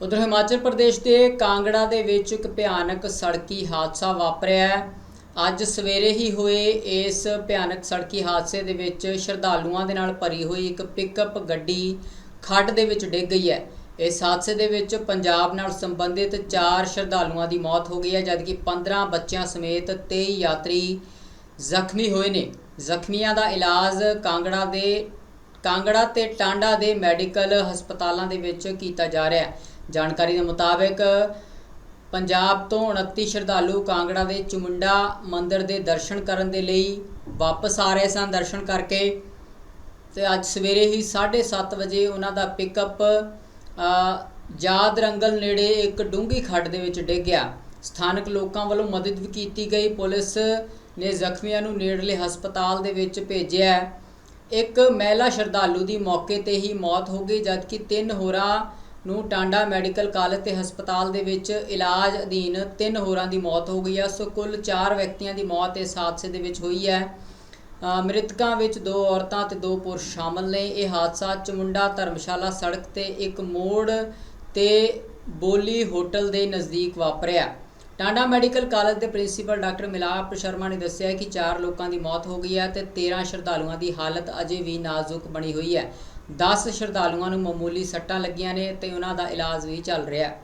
ਉਧਰ ਹਿਮਾਚਲ ਪ੍ਰਦੇਸ਼ ਦੇ ਕਾਂਗੜਾ ਦੇ ਵਿੱਚ ਇੱਕ ਭਿਆਨਕ ਸੜਕੀ ਹਾਦਸਾ ਵਾਪਰਿਆ ਹੈ। ਅੱਜ ਸਵੇਰੇ ਹੀ ਹੋਏ ਇਸ ਭਿਆਨਕ ਸੜਕੀ ਹਾਦਸੇ ਦੇ ਵਿੱਚ ਸ਼ਰਧਾਲੂਆਂ ਦੇ ਨਾਲ ਭਰੀ ਹੋਈ ਇੱਕ ਪਿਕਅਪ ਗੱਡੀ ਖੱਡ ਦੇ ਵਿੱਚ ਡਿੱਗ ਗਈ ਹੈ। ਇਸ ਹਾਦਸੇ ਦੇ ਵਿੱਚ ਪੰਜਾਬ ਨਾਲ ਸੰਬੰਧਿਤ 4 ਸ਼ਰਧਾਲੂਆਂ ਦੀ ਮੌਤ ਹੋ ਗਈ ਹੈ, ਜਦਕਿ 15 ਬੱਚਿਆਂ ਸਮੇਤ 23 ਯਾਤਰੀ ਜ਼ਖਮੀ ਹੋਏ ਨੇ। ਜ਼ਖਮੀਆਂ ਦਾ ਇਲਾਜ ਕਾਂਗੜਾ ਦੇ ਕਾਂਗੜਾ ਤੇ ਟਾਂਡਾ ਦੇ ਮੈਡੀਕਲ ਹਸਪਤਾਲਾਂ ਦੇ ਵਿੱਚ ਕੀਤਾ ਜਾ ਰਿਹਾ ਹੈ। ਜਾਣਕਾਰੀ ਦੇ ਮੁਤਾਬਕ ਪੰਜਾਬ ਤੋਂ 29 ਸ਼ਰਧਾਲੂ ਕਾਂਗੜਾ ਦੇ ਚੁਮੁੰਡਾ ਮੰਦਿਰ ਦੇ ਦਰਸ਼ਨ ਕਰਨ ਦੇ ਲਈ ਵਾਪਸ ਆ ਰਹੇ ਸਨ ਦਰਸ਼ਨ ਕਰਕੇ। ਤੇ ਅੱਜ ਸਵੇਰੇ ਹੀ 7:30 ਵਜੇ ਉਹਨਾਂ ਦਾ ਪਿਕਅਪ ਜਾਦ ਰੰਗਲ ਨੇੜੇ ਇੱਕ ਡੂੰਗੀ ਖੱਡ ਦੇ ਵਿੱਚ ਡਿੱਗ ਗਿਆ। ਸਥਾਨਕ ਲੋਕਾਂ ਵੱਲੋਂ ਮਦਦ ਵੀ ਕੀਤੀ ਗਈ। ਪੁਲਿਸ ਨੇ ਜ਼ਖਮੀਆਂ ਨੂੰ ਨੇੜਲੇ ਹਸਪਤਾਲ ਦੇ ਵਿੱਚ ਭੇਜਿਆ ਇੱਕ ਮਹਿਲਾ ਸ਼ਰਧਾਲੂ ਦੀ ਮੌਕੇ ਤੇ ਹੀ ਮੌਤ ਹੋ ਗਈ, ਜਦਕਿ ਤਿੰਨ ਹੋਰਾਂ ਨੂੰ ਟਾਂਡਾ ਮੈਡੀਕਲ ਕਾਲਜ ਤੇ ਹਸਪਤਾਲ ਦੇ ਵਿੱਚ ਇਲਾਜ ਅਧੀਨ ਤਿੰਨ ਹੋਰਾਂ ਦੀ ਮੌਤ ਹੋ ਗਈ ਹੈ। ਸੋ ਕੁੱਲ 4 ਵਿਅਕਤੀਆਂ ਦੀ ਮੌਤ ਇਸ ਹਾਦਸੇ ਦੇ ਵਿੱਚ ਹੋਈ ਹੈ। ਮ੍ਰਿਤਕਾਂ ਵਿੱਚ ਦੋ ਔਰਤਾਂ ਤੇ ਦੋ ਪੁਰਸ਼ ਸ਼ਾਮਲ ਨੇ। ਇਹ ਹਾਦਸਾ ਚਮੁੰਡਾ ਧਰਮਸ਼ਾਲਾ ਸੜਕ ਤੇ ਇੱਕ ਮੋੜ ਤੇ ਬੋਲੀ ਹੋਟਲ ਦੇ ਨਜ਼ਦੀਕ ਵਾਪਰਿਆ। ਟਾਂਡਾ ਮੈਡੀਕਲ ਕਾਲਜ ਦੇ ਪ੍ਰਿੰਸੀਪਲ ਡਾਕਟਰ ਮਿਲਾਪ ਸ਼ਰਮਾ ਨੇ ਦੱਸਿਆ ਕਿ 4 ਲੋਕਾਂ ਦੀ ਮੌਤ ਹੋ ਗਈ ਹੈ ਤੇ 13 ਸ਼ਰਧਾਲੂਆਂ ਦੀ ਹਾਲਤ ਅਜੇ ਵੀ ਨਾਜ਼ੁਕ ਬਣੀ ਹੋਈ ਹੈ। 10 ਸ਼ਰਧਾਲੂਆਂ ਨੂੰ ਮਾਮੂਲੀ ਸੱਟਾਂ ਲੱਗੀਆਂ ਨੇ ਤੇ ਉਹਨਾਂ ਦਾ ਇਲਾਜ ਵੀ ਚੱਲ ਰਿਹਾ ਹੈ।